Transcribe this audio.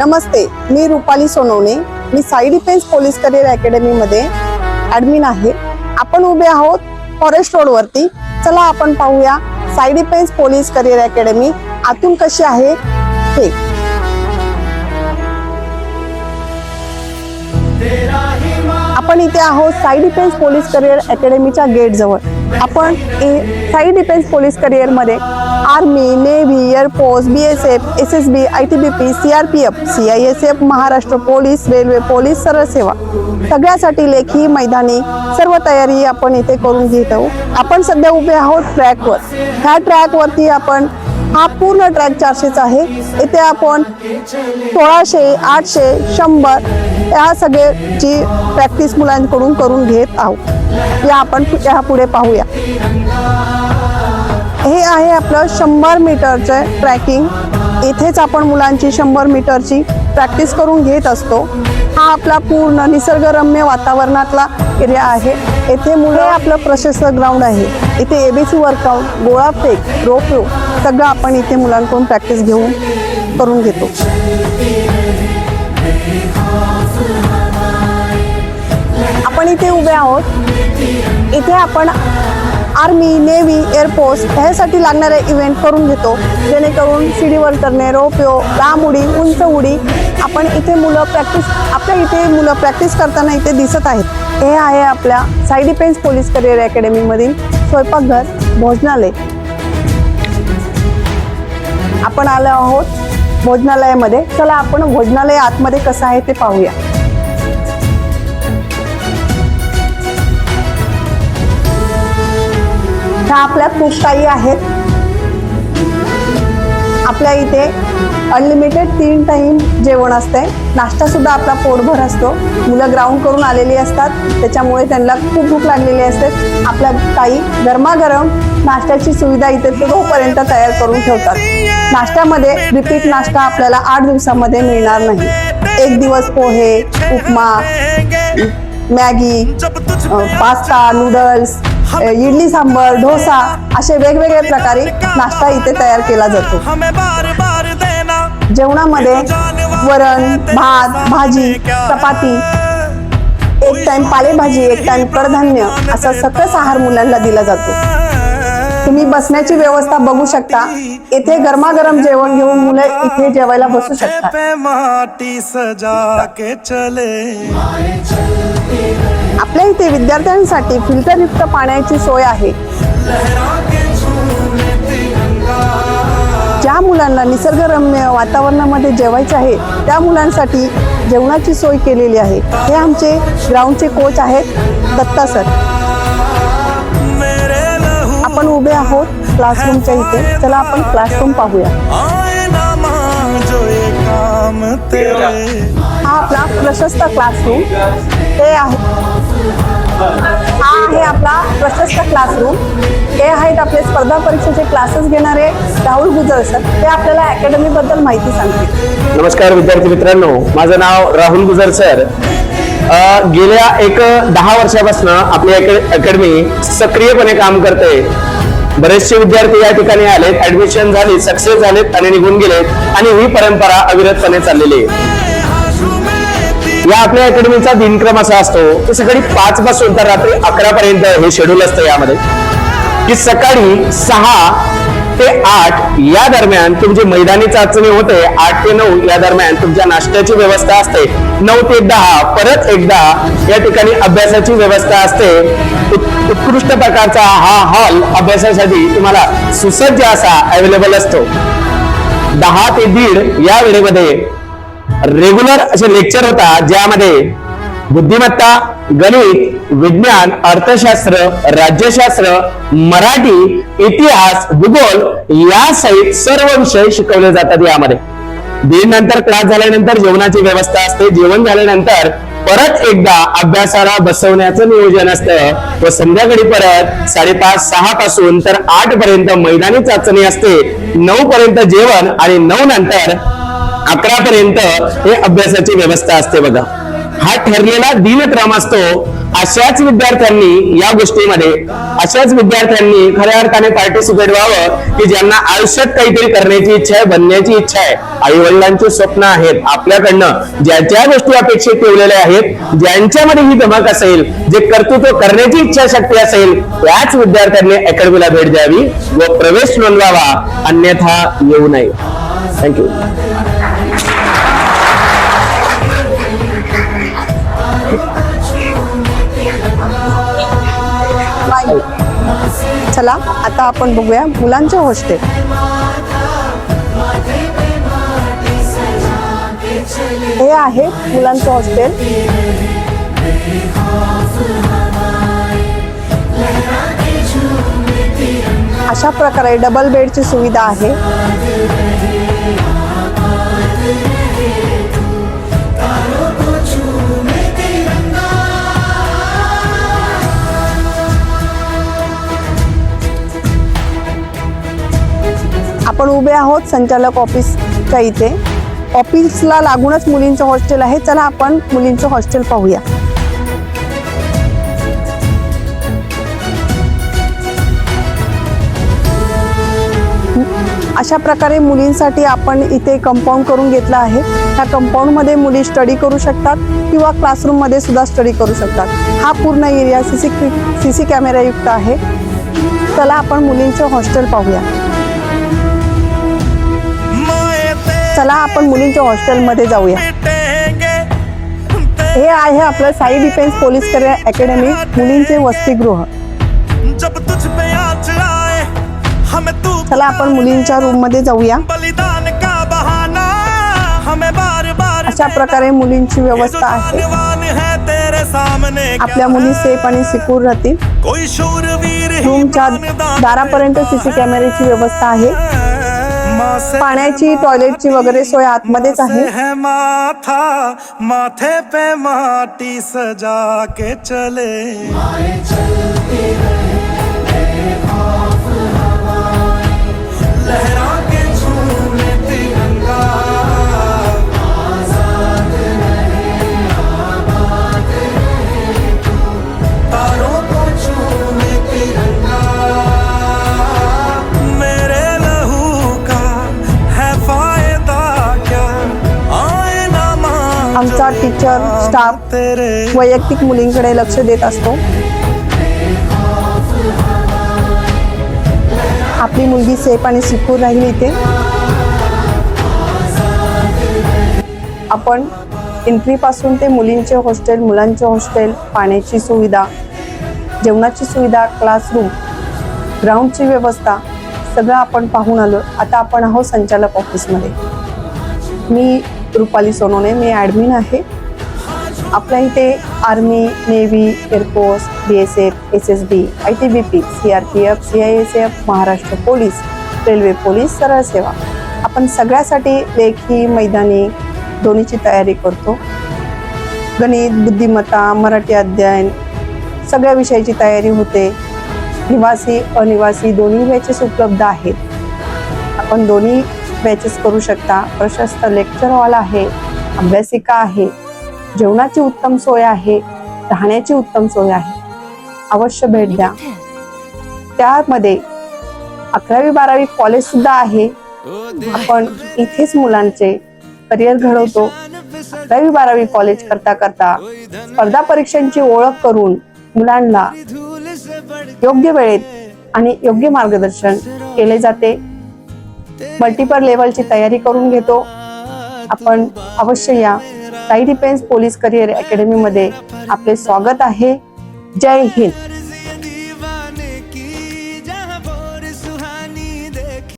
नमस्ते मी रुपाली सोनवणे. मी Sai defence police career अकॅडमीमध्ये ॲडमिन आहे. आपण उभे आहोत फॉरेस्ट रोडवरती. चला आपण पाहूया Sai defence police career academy आतून कशी आहे हे. आपण इथे आहोत साई डिफेन्स पोलीस करिअर अकॅडमीच्या गेटजवळ. आपण ए- साई डिफेन्स पोलीस करिअरमध्ये army navy air force B S F S S B I T B P C R P F C I S F Maharashtra police railway police सरळ सेवा सगळ्यासाठी लेखी मैदानी सर्व तयारी आपण इथे करून घेत आहोत. आपण सध्या उभे आहोत ट्रॅकवर ह्या ट्रॅकवरती आपण हा पूर्ण ट्रॅक चारशेचा आहे. इथे आपण सोळाशे आठशे शंभर या सगळ्याची प्रॅक्टिस मुलांकडून करून घेत आहोत. या आपण या पुढे पाहूया. हे आहे आपलं शंभर मीटरचं ट्रॅकिंग इथेच आपण मुलांची शंभर मीटरची प्रॅक्टिस करून घेत असतो. हा आपला पूर्ण निसर्गरम्य वातावरणातला एरिया आहे. येथे मुलं आपलं प्रशस्त ग्राउंड आहे. इथे एबीसी वर्कआउट गोळा फेक रोपो सगळं आपण इथे मुलांकडून प्रॅक्टिस घेऊन करून घेतो. आपण इथे उभे आहोत. इथे आपण आर्मी नेव्ही एअरफोर्स ह्यासाठी लागणारे इव्हेंट करून घेतो. जेणेकरून शिडीवर करणे रोप्यो लांब उडी उंच उडी आपण इथे मुलं प्रॅक्टिस आपल्या इथे मुलं प्रॅक्टिस करताना इथे दिसत आहेत. हे आहे आपल्या साई डिफेन्स पोलीस करिअर अकॅडमीमधील स्वयंपाकघर भोजनालय. आपण आलो आहोत भोजनालयामध्ये. चला आपण भोजनालय आतमध्ये कसं आहे ते पाहूया. ह्या आपल्या खूप काही आहेत. आपल्या इथे अनलिमिटेड तीन टाईम जेवण असते नाश्ता सुद्धा आपला पोटभर असतो. मुलं ग्राउंड करून आलेली असतात. त्याच्यामुळे त्यांना खूप भूक लागलेली असते. आपल्या ताई गरमागरम नाश्त्याची सुविधा इथे तोपर्यंत तयार करून ठेवतात. नाश्त्यामध्ये रिपीट नाश्ता आपल्याला आठ दिवसामध्ये मिळणार नाही. एक दिवस pohe upma Maggi pasta noodles idli sambar dosa असे वेगवेगळे प्रकारे नाश्ता इथे तयार केला जातो. जेवणामध्ये वरण भात भाजी चपाती एक टाइम पालेभाजी एक टाइम कडधान्य असा सकस आहार मुलांना दिला जातो. तुम्ही बसण्याची व्यवस्था बघू शकता. येथे गरमागरम जेवण घेऊन मुलं इथे जेवायला बसू शकतात. सजा के चले. आपल्या इथे विद्यार्थ्यांसाठी फिल्टरयुक्त पाण्याची सोय आहे. ज्या मुलांना निसर्गरम्य वातावरणामध्ये जेवायचे आहे त्या मुलांसाठी जेवणाची सोय केलेली आहे. हे आमचे ग्राउंडचे कोच आहेत दत्ता सर. आपण उभे आहोत क्लासरूमच्या इथे. चला आपण क्लासरूम पाहूया. हा आपला प्रशस्त क्लासरूम ते आहे हा आहे आपला प्रशस्त क्लासरूम हे आहेत आपले स्पर्धा परीक्षेचे क्लासेस घेणारे राहुल गुजर सर ते आपल्याला अकॅडमी बद्दल माहिती सांगतील. नमस्कार विद्यार्थी मित्रांनो. माझं नाव राहुल गुजर सर गेल्या एक दहा वर्षापासून आपली अकॅडमी सक्रियपणे काम करते. बरेचसे विद्यार्थी या ठिकाणी आलेत ऍडमिशन झाली सक्सेस झालेत आणि निघून गेलेत आणि ही परंपरा अविरतपणे चाललेली आहे. या आपल्या अकॅडमीचा दिनक्रम असा असतो की सकाळी पाच पासून तर रात्री अकरा पर्यंत हे शेड्यूल असतं यामध्ये. की सकाळी सहा ते आठ या दरम्यान तुमची मैदानी चाचणी होते आठ ते नऊ या दरम्यान तुमच्या नाश्त्याची व्यवस्था असते. नऊ ते दहा परत एकदा या ठिकाणी अभ्यासाची व्यवस्था असते. उत्- उत्कृष्ट प्रकारचा हा हॉल अभ्यासासाठी तुम्हाला सुसज्ज असा अवेलेबल असतो. दहा ते दीड या वेळेमध्ये रेग्युलर असे लेक्चर होता ज्यामध्ये बुद्धिमत्ता गणित विज्ञान अर्थशास्त्र राज्यशास्त्र मराठी इतिहास भूगोल यासहित सर्व विषय शिकवले जातात यामध्ये. दीड नंतर क्लास झाल्यानंतर जेवणाची व्यवस्था असते जेवण झाल्यानंतर परत एकदा अभ्यासाला बसवण्याचं नियोजन असतं. व संध्याकाळी परत साडेपाच सहा पासून तर आठ पर्यंत मैदानी चाचणी असते. नऊ पर्यंत जेवण आणि नऊ नंतर अकरा पर्यंत हे अभ्यासाची व्यवस्था असते बघा. हा ठरलेला दिनक्रम असतो. अशाच विद्यार्थ्यांनी या गोष्टीमध्ये अशाच विद्यार्थ्यांनी खऱ्या अर्थाने पार्टिसिपेट व्हावं की ज्यांना आयुष्यात काहीतरी करण्याची इच्छा आहे बनण्याची इच्छा आहे. आई वडिलांची स्वप्न आहेत. आपल्याकडनं ज्या ज्या गोष्टी अपेक्षित ठेवलेल्या आहेत ज्यांच्यामध्ये ही धमक असेल जे कर्तृत्व करण्याची इच्छा शक्ती असेल त्याच विद्यार्थ्यांनी अकॅडमीला भेट द्यावी व प्रवेश नोंदवावा. अन्यथा येऊ नये. थँक्यू चला आता आपण बघूया मुलांचे हॉस्टेल हे आहे मुलांचं हॉस्टेल. अशा प्रकारे डबल बेडची सुविधा आहे. आपण उभे आहोत संचालक ऑफिसच्या इथे. ऑफिसला लागूनच मुलींचं हॉस्टेल आहे. चला आपण मुलींचं हॉस्टेल पाहूया. अशा प्रकारे मुलींसाठी आपण इथे कंपाऊंड करून घेतलं आहे. ह्या कंपाऊंडमध्ये मुली स्टडी करू शकतात किंवा क्लासरूममध्ये सुद्धा स्टडी करू शकतात. हा पूर्ण area C C C C कॅमेरायुक्त आहे. चला आपण मुलींचं हॉस्टेल पाहूया. चला आपण मुलींच्या हॉस्टेलमध्ये जाऊया. हे आहे आपलं Sai defence police career academy मुलींचे वसतिगृह. चला आपण मुलींच्या रूममध्ये जाऊया. अशा प्रकारे मुलींची व्यवस्था आहे. आपल्या मुली? सेफ आणि सिक्युर राहतील. रूमच्या दारापर्यंत सीसी कॅमेऱ्याची व्यवस्था आहे. पाण्याची टॉयलेटची वगैरे सोय आतमध्येच आहे? है माथा माथे पे माटी सजा के चले आमचा टीचर स्टाफ वैयक्तिक मुलींकडे लक्ष देत असतो. आपली मुलगी सेफ आणि सिक्युर राहील इथे. आपण एंट्रीपासून ते मुलींचे हॉस्टेल मुलांचे हॉस्टेल पाण्याची सुविधा जेवणाची सुविधा क्लासरूम ग्राउंडची व्यवस्था सगळं आपण पाहून आलो. आता आपण आहोत संचालक ऑफिसमध्ये मी रुपाली सोनोने मी ॲडमिन आहे. आपल्या इथे army navy air force B S F S S B I T B P C R P F C I S F Maharashtra police railway police सरळ सेवा. आपण सगळ्यासाठी लेखी मैदानी दोन्हीची तयारी करतो. गणित बुद्धिमत्ता मराठी अध्ययन सगळ्या विषयाची तयारी होते. निवासी अनिवासी दोन्ही बॅचेस उपलब्ध आहेत. आपण दोन्ही बॅचेस करू शकता. प्रशस्त लेक्चर हॉल आहे अभ्यासिका आहे जेवणाची उत्तम सोय आहे राहण्याची उत्तम सोय आहे. अवश्य भेट द्या. त्यामध्ये अकरावी बारावी कॉलेज सुद्धा आहे. आपण इथेच मुलांचे करिअर घडवतो. अकरावी बारावी कॉलेज करता करता स्पर्धा परीक्षांची ओळख करून मुलांना योग्य वेळेत आणि योग्य मार्गदर्शन केले जाते. मल्टिपल लेवलची तयारी करून घेतो. आपण अवश्य या साई डिफेन्स पोलीस करिअर अकॅडमीमध्ये आपले स्वागत आहे. जय हिंद.